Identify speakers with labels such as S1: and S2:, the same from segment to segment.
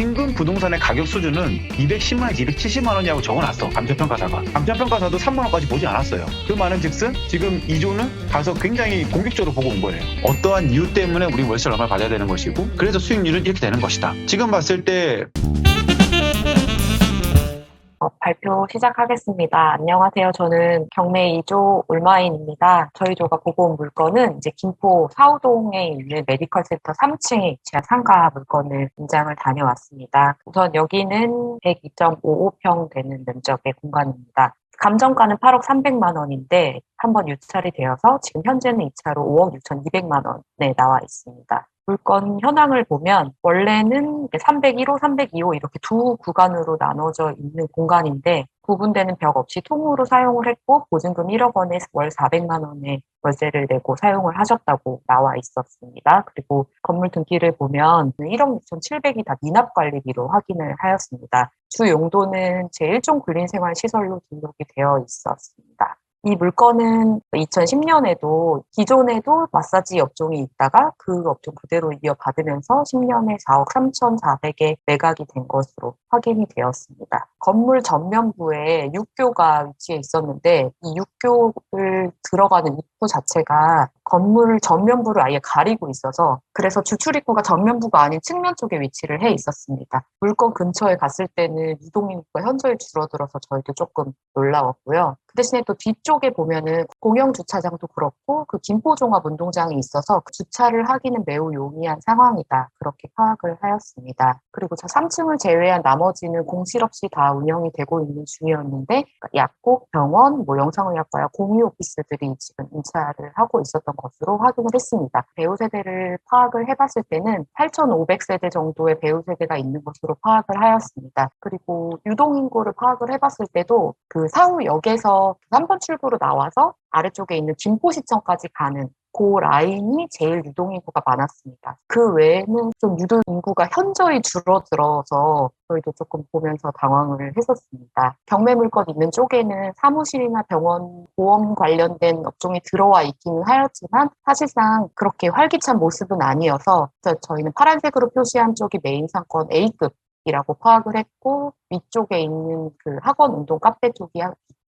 S1: 인근 부동산의 가격 수준은 210만에서 270만 원이라고 적어놨어. 감정평가사가. 감정평가사도 3만 원까지 보지 않았어요. 그 말은 즉슨 지금 이조는 가서 굉장히 공격적으로 보고 온 거예요. 어떠한 이유 때문에 우리 월세를 얼마 받아야 되는 것이고 그래서 수익률은 이렇게 되는 것이다. 지금 봤을 때
S2: 어, 발표 시작하겠습니다. 안녕하세요. 저는 경매 2조 울마인입니다. 저희 조가 보고 온 물건은 이제 김포 사우동에 있는 메디컬 센터 3층의 지하 상가 물건을 인장을 다녀왔습니다. 우선 여기는 102.55평 되는 면적의 공간입니다. 감정가는 8억 300만 원인데 한 번 유찰이 되어서 지금 현재는 2차로 5억 6,200만 원에 나와 있습니다. 물건 현황을 보면 원래는 301호, 302호 이렇게 두 구간으로 나눠져 있는 공간인데 구분되는 벽 없이 통으로 사용을 했고 보증금 1억 원에 월 400만 원의 월세를 내고 사용을 하셨다고 나와 있었습니다. 그리고 건물 등기를 보면 1억 6,700이 다 미납 관리비로 확인을 하였습니다. 주 용도는 제1종 근린생활시설로 등록이 되어 있었습니다. 이 물건은 2010년에도 기존에도 마사지 업종이 있다가 그 업종 그대로 이어받으면서 10년에 4억 3,400에 매각이 된 것으로 확인이 되었습니다. 건물 전면부에 육교가 위치해 있었는데 이 육교를 들어가는 입구 자체가 건물 전면부를 아예 가리고 있어서 그래서 주출입구가 전면부가 아닌 측면 쪽에 위치를 해 있었습니다. 물건 근처에 갔을 때는 유동인구가 현저히 줄어들어서 저희도 조금 놀라웠고요. 그 대신에 또 뒤쪽에 보면은 공영 주차장도 그렇고 그 김포종합 운동장이 있어서 그 주차를 하기는 매우 용이한 상황이다. 그렇게 파악을 하였습니다. 그리고 저 3층을 제외한 나머지는 공실 없이 다 운영이 되고 있는 중이었는데 약국, 병원, 뭐 영상의학과와 공유 오피스들이 지금 임차를 하고 있었던 것으로 확인을 했습니다. 배우 세대를 파악을 해봤을 때는 8,500세대 정도의 배우 세대가 있는 것으로 파악을 하였습니다. 그리고 유동 인구를 파악을 해봤을 때도 그 사후 역에서 3번 출구로 나와서 아래쪽에 있는 김포시청까지 가는 그 라인이 제일 유동 인구가 많았습니다. 그 외에는 좀 유동 인구가 현저히 줄어들어서 저희도 조금 보면서 당황을 했었습니다. 경매 물건 있는 쪽에는 사무실이나 병원, 보험 관련된 업종이 들어와 있기는 하였지만 사실상 그렇게 활기찬 모습은 아니어서 저희는 파란색으로 표시한 쪽이 메인 상권 A급 이라고 파악을 했고 위쪽에 있는 그 학원 운동 카페 쪽이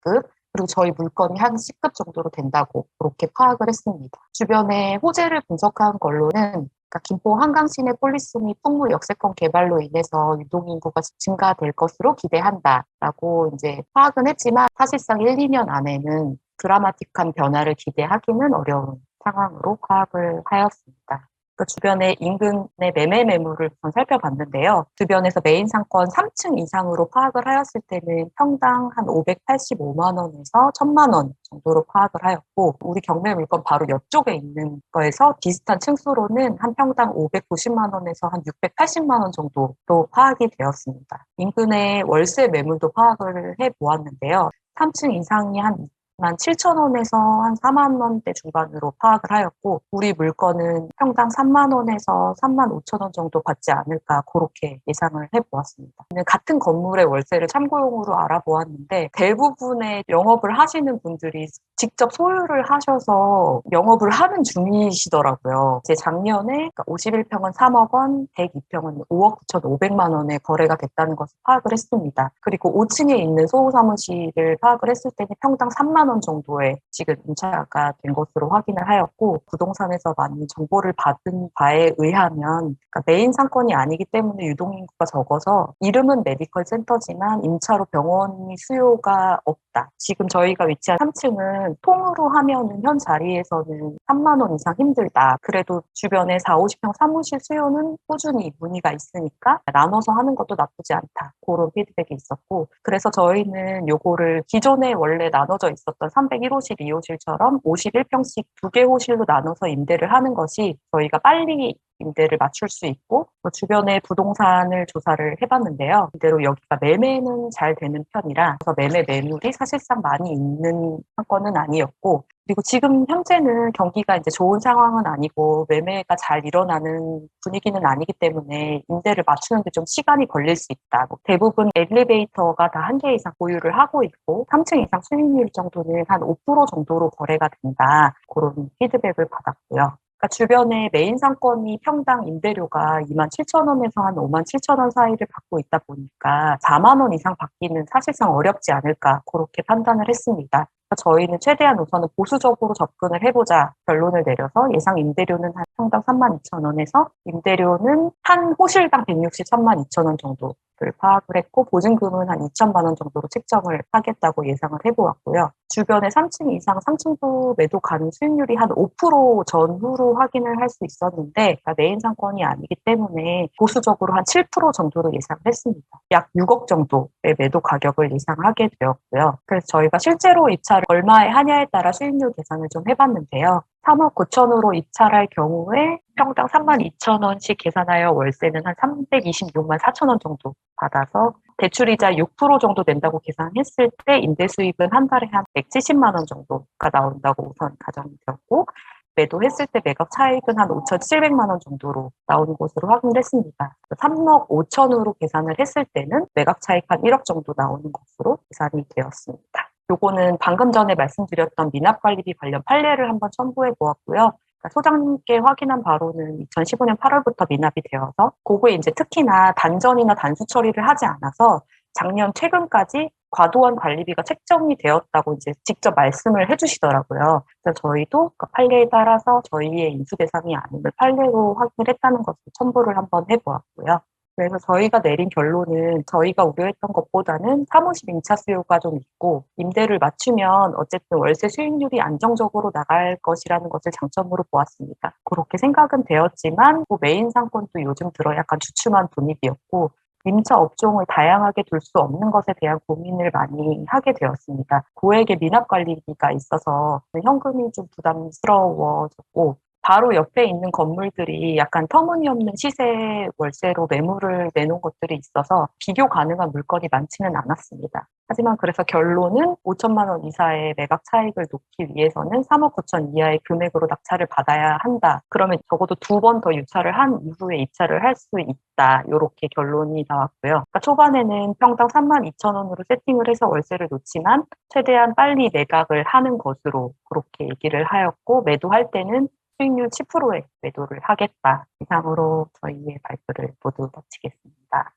S2: B급 그리고 저희 물건이 한 C급 정도로 된다고 그렇게 파악을 했습니다. 주변에 호재를 분석한 걸로는 그러니까 김포 한강 시내 폴리스 및 풍무 역세권 개발로 인해서 유동인구가 증가될 것으로 기대한다라고 이제 파악은 했지만 사실상 1, 2년 안에는 드라마틱한 변화를 기대하기는 어려운 상황으로 파악을 하였습니다. 그 주변의 인근의 매매 매물을 우선 살펴봤는데요. 주변에서 메인 상권 3층 이상으로 파악을 하였을 때는 평당 한 585만 원에서 1000만 원 정도로 파악을 하였고 우리 경매 물건 바로 옆쪽에 있는 거에서 비슷한 층수로는 한 평당 590만 원에서 한 680만 원 정도로 파악이 되었습니다. 인근의 월세 매물도 파악을 해 보았는데요. 3층 이상이 한 7천 원에서 한 4만 원대 중반으로 파악을 하였고 우리 물건은 평당 3만 원에서 3만 5천 원 정도 받지 않을까 그렇게 예상을 해보았습니다. 같은 건물의 월세를 참고용으로 알아보았는데 대부분의 영업을 하시는 분들이 직접 소유를 하셔서 영업을 하는 중이시더라고요. 제 작년에 51평은 3억 원, 102평은 5억 9천5백만 원에 거래가 됐다는 것을 파악을 했습니다. 그리고 5층에 있는 소호 사무실을 파악을 했을 때는 평당 3만 원 정도의 지금 임차가 된 것으로 확인을 하였고 부동산에서 많이 정보를 받은 바에 의하면 그러니까 메인 상권이 아니기 때문에 유동 인구가 적어서 이름은 메디컬 센터지만 임차로 병원이 수요가 없다. 지금 저희가 위치한 3층은 통으로 하면은 현 자리에서는 3만 원 이상 힘들다. 그래도 주변에 4, 50평 사무실 수요는 꾸준히 문의가 있으니까 나눠서 하는 것도 나쁘지 않다. 그런 피드백이 있었고 그래서 저희는 요거를 기존에 원래 나눠져 있었던 301호실, 2호실처럼 51평씩 두 개 호실로 나눠서 임대를 하는 것이 저희가 빨리 임대를 맞출 수 있고 뭐 주변의 부동산을 조사를 해봤는데요. 이대로 여기가 매매는 잘 되는 편이라 그래서 매매 매물이 사실상 많이 있는 상권은 아니었고 그리고 지금 현재는 경기가 이제 좋은 상황은 아니고 매매가 잘 일어나는 분위기는 아니기 때문에 임대를 맞추는데 좀 시간이 걸릴 수 있다. 뭐 대부분 엘리베이터가 다 한 개 이상 보유를 하고 있고 3층 이상 수익률 정도는 한 5% 정도로 거래가 된다. 그런 피드백을 받았고요. 그러니까 주변에 메인 상권이 평당 임대료가 2만 7천 원에서 한 5만 7천 원 사이를 받고 있다 보니까 4만 원 이상 받기는 사실상 어렵지 않을까 그렇게 판단을 했습니다. 저희는 최대한 우선은 보수적으로 접근을 해보자 결론을 내려서 예상 임대료는 한 평당 3만 2천 원에서 임대료는 한 호실당 163만 2천 원 정도를 파악을 했고 보증금은 한 2천만 원 정도로 책정을 하겠다고 예상을 해보았고요. 주변에 3층 이상 상층부 매도 가능 수익률이 한 5% 전후로 확인을 할 수 있었는데 그러니까 메인 상권이 아니기 때문에 보수적으로 한 7% 정도로 예상을 했습니다. 약 6억 정도의 매도 가격을 예상하게 되었고요. 그래서 저희가 실제로 입찰을 얼마에 하냐에 따라 수익률 계산을 좀 해봤는데요. 3억 9천으로 입찰할 경우에 평당 3만 2천 원씩 계산하여 월세는 한 326만 4천 원 정도 받아서 대출이자 6% 정도 낸다고 계산했을 때 임대 수입은 한 달에 한 170만 원 정도가 나온다고 우선 가정이 되었고 매도했을 때 매각 차익은 한 5,700만 원 정도로 나오는 것으로 확인을 했습니다. 3억 5천으로 계산을 했을 때는 매각 차익 한 1억 정도 나오는 것으로 계산이 되었습니다. 요거는 방금 전에 말씀드렸던 미납관리비 관련 판례를 한번 첨부해 보았고요. 그러니까 소장님께 확인한 바로는 2015년 8월부터 미납이 되어서 그거에 이제 특히나 단전이나 단수 처리를 하지 않아서 작년 최근까지 과도한 관리비가 책정이 되었다고 이제 직접 말씀을 해주시더라고요. 그래서 저희도 그 판례에 따라서 저희의 인수 대상이 아님을 판례로 확인을 했다는 것을 첨부를 한번 해보았고요. 그래서 저희가 내린 결론은 저희가 우려했던 것보다는 사무실 임차 수요가 좀 있고 임대를 맞추면 어쨌든 월세 수익률이 안정적으로 나갈 것이라는 것을 장점으로 보았습니다. 그렇게 생각은 되었지만 뭐 메인 상권도 요즘 들어 약간 주춤한 분위기였고 임차 업종을 다양하게 둘 수 없는 것에 대한 고민을 많이 하게 되었습니다. 고액의 미납 관리비가 있어서 현금이 좀 부담스러워졌고 바로 옆에 있는 건물들이 약간 터무니없는 시세 월세로 매물을 내놓은 것들이 있어서 비교 가능한 물건이 많지는 않았습니다. 하지만 그래서 결론은 5천만 원 이사의 매각 차익을 놓기 위해서는 3억 9천 이하의 금액으로 낙찰을 받아야 한다. 그러면 적어도 두 번 더 유찰을 한 이후에 입찰을 할 수 있다. 이렇게 결론이 나왔고요. 그러니까 초반에는 평당 3만 2천 원으로 세팅을 해서 월세를 놓지만 최대한 빨리 매각을 하는 것으로 그렇게 얘기를 하였고 매도할 때는 수익률 10%의 매도를 하겠다. 이상으로 저희의 발표를 모두 마치겠습니다.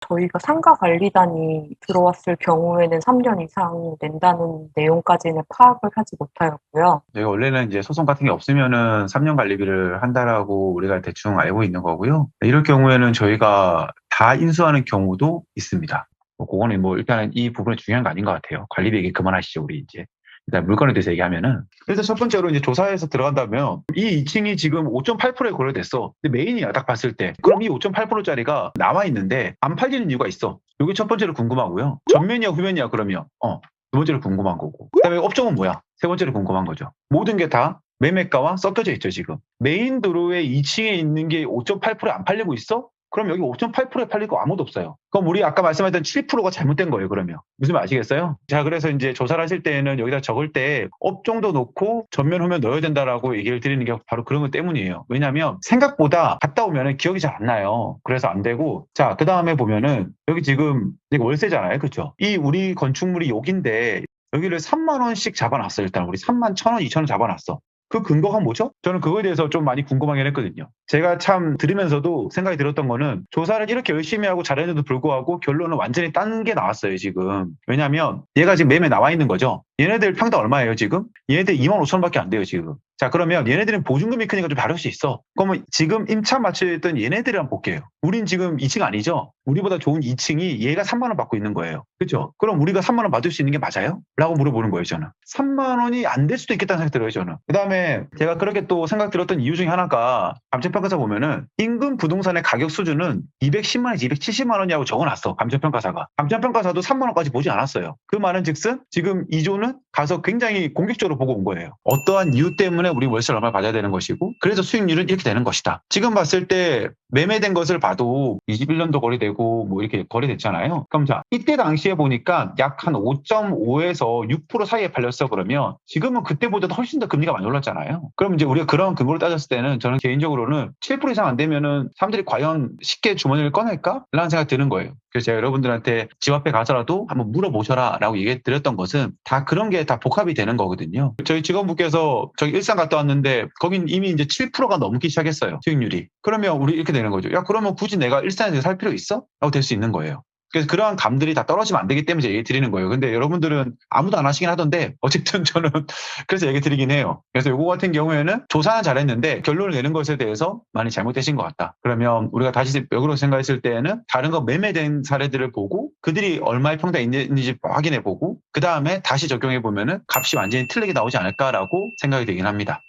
S2: 저희가 상가 관리단이 들어왔을 경우에는 3년 이상 낸다는 내용까지는 파악을 하지 못하였고요.
S1: 저희가 원래는 이제 소송 같은 게 없으면은 3년 관리비를 한다라고 우리가 대충 알고 있는 거고요. 이럴 경우에는 저희가 다 인수하는 경우도 있습니다. 뭐 그거는 뭐 일단은 이 부분은 중요한 거 아닌 것 같아요. 관리비 얘기 그만하시죠, 우리 이제. 일단 물건에 대해서 얘기하면은 일단 첫 번째로 이제 조사에서 들어간다면 이 2층이 지금 5.8%에 거래됐어. 근데 메인이야 딱 봤을 때. 그럼 이 5.8%짜리가 남아 있는데 안 팔리는 이유가 있어. 이게 첫 번째로 궁금하고요. 전면이야 후면이야 그러면 어. 두 번째로 궁금한 거고. 그다음에 업종은 뭐야? 세 번째로 궁금한 거죠. 모든 게 다 매매가와 섞여져 있죠 지금. 메인 도로에 2층에 있는 게 5.8%에 안 팔리고 있어? 그럼 여기 5.8%에 팔릴 거 아무도 없어요. 그럼 우리 아까 말씀했던 7%가 잘못된 거예요, 그러면. 무슨 말 아시겠어요? 자, 그래서 이제 조사를 하실 때는 여기다 적을 때 업종도 놓고 전면 후면 넣어야 된다라고 얘기를 드리는 게 바로 그런 것 때문이에요. 왜냐하면 생각보다 갔다 오면은 기억이 잘 안 나요. 그래서 안 되고. 자, 그 다음에 보면은 여기 지금 월세잖아요. 그렇죠? 이 우리 건축물이 여기인데 여기를 3만 원씩 잡아놨어요. 일단 우리 3만 1천 원, 2천 원 잡아놨어. 그 근거가 뭐죠? 저는 그거에 대해서 좀 많이 궁금하긴 했거든요. 제가 참 들으면서도 생각이 들었던 거는 조사를 이렇게 열심히 하고 잘했는데도 불구하고 결론은 완전히 딴 게 나왔어요, 지금. 왜냐면 얘가 지금 매매 나와 있는 거죠. 얘네들 평당 얼마예요, 지금? 얘네들 2만 5천 원밖에 안 돼요, 지금. 자, 그러면 얘네들은 보증금이 크니까 좀 다를 수 있어. 그러면 지금 임차 얘네들을 한번 볼게요. 우린 지금 2층 아니죠? 우리보다 좋은 2층이 얘가 3만 원 받고 있는 거예요. 그죠? 그럼 우리가 3만 원 받을 수 있는 게 맞아요? 라고 물어보는 거예요, 저는. 3만 원이 안 될 수도 있겠다는 생각이 들어요, 저는. 그 다음에 제가 그렇게 또 생각 들었던 이유 중에 하나가 감정평가사 보면은 임금 부동산의 가격 수준은 210만에서 270만 원이라고 적어놨어, 감정평가사가. 감정평가사도 3만 원까지 보지 않았어요. 그 말은 즉슨 지금 이조는 назад 가서 굉장히 공격적으로 보고 온 거예요. 어떠한 이유 때문에 우리 월세를 얼마 받아야 되는 것이고 그래서 수익률은 이렇게 되는 것이다. 지금 봤을 때 매매된 것을 봐도 21년도 거래되고 뭐 이렇게 거래됐잖아요. 그럼 자 이때 당시에 보니까 약 한 5.5에서 6% 사이에 팔렸어 그러면 지금은 그때보다도 훨씬 더 금리가 많이 올랐잖아요. 그럼 이제 우리가 그런 근거로 따졌을 때는 저는 개인적으로는 7% 이상 안 되면은 사람들이 과연 쉽게 주머니를 꺼낼까? 라는 생각이 드는 거예요. 그래서 제가 여러분들한테 집 앞에 가서라도 한번 물어보셔라 라고 얘기 드렸던 것은 다 그런 게 게다 복합이 되는 거거든요. 저희 직원분께서 저기 일산 갔다 왔는데 거긴 이미 이제 7%가 넘기 시작했어요. 수익률이. 그러면 우리 이렇게 되는 거죠. 야, 그러면 굳이 내가 일산에서 살 필요 있어? 라고 될 수 있는 거예요. 그래서 그러한 감들이 다 떨어지면 안 되기 때문에 얘기 드리는 거예요. 근데 여러분들은 아무도 안 하시긴 하던데 어쨌든 저는 그래서 얘기 드리긴 해요. 그래서 요거 같은 경우에는 조사는 잘했는데 결론을 내는 것에 대해서 많이 잘못되신 것 같다. 그러면 우리가 다시 역으로 생각했을 때에는 다른 거 매매된 사례들을 보고 그들이 얼마의 평당 있는지 확인해 보고 그 다음에 다시 적용해 보면은 값이 완전히 틀리게 나오지 않을까라고 생각이 되긴 합니다.